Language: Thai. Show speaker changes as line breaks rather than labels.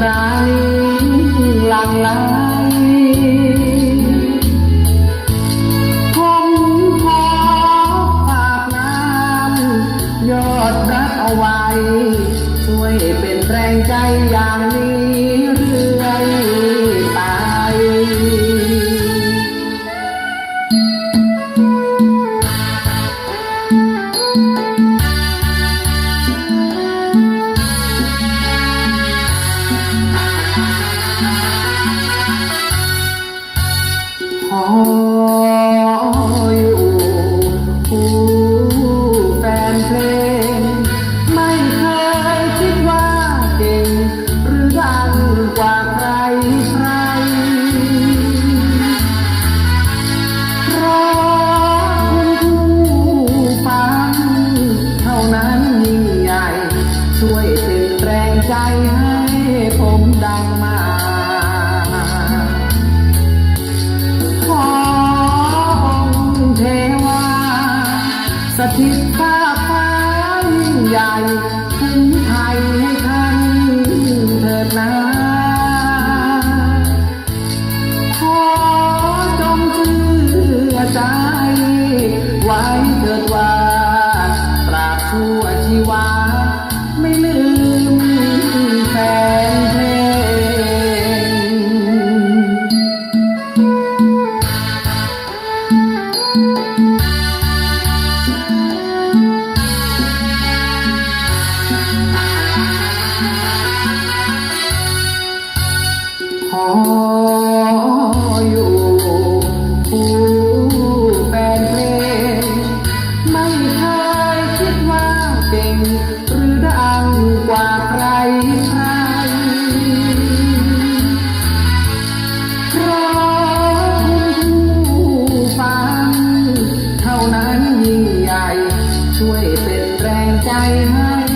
ครั้งลังลา อยู่แฟนเพลง ไม่เคยคิดว่าเก่ง หรือดังกว่าใครใครรักคนคู่ฟังเท่านั้นยิ่งใหญ่ ช่วยเป็นแรงใจให้ผมดัง คิดฟ้าฟ้ายิ่งใหญ่ ช่วยเป็นแรงใจให้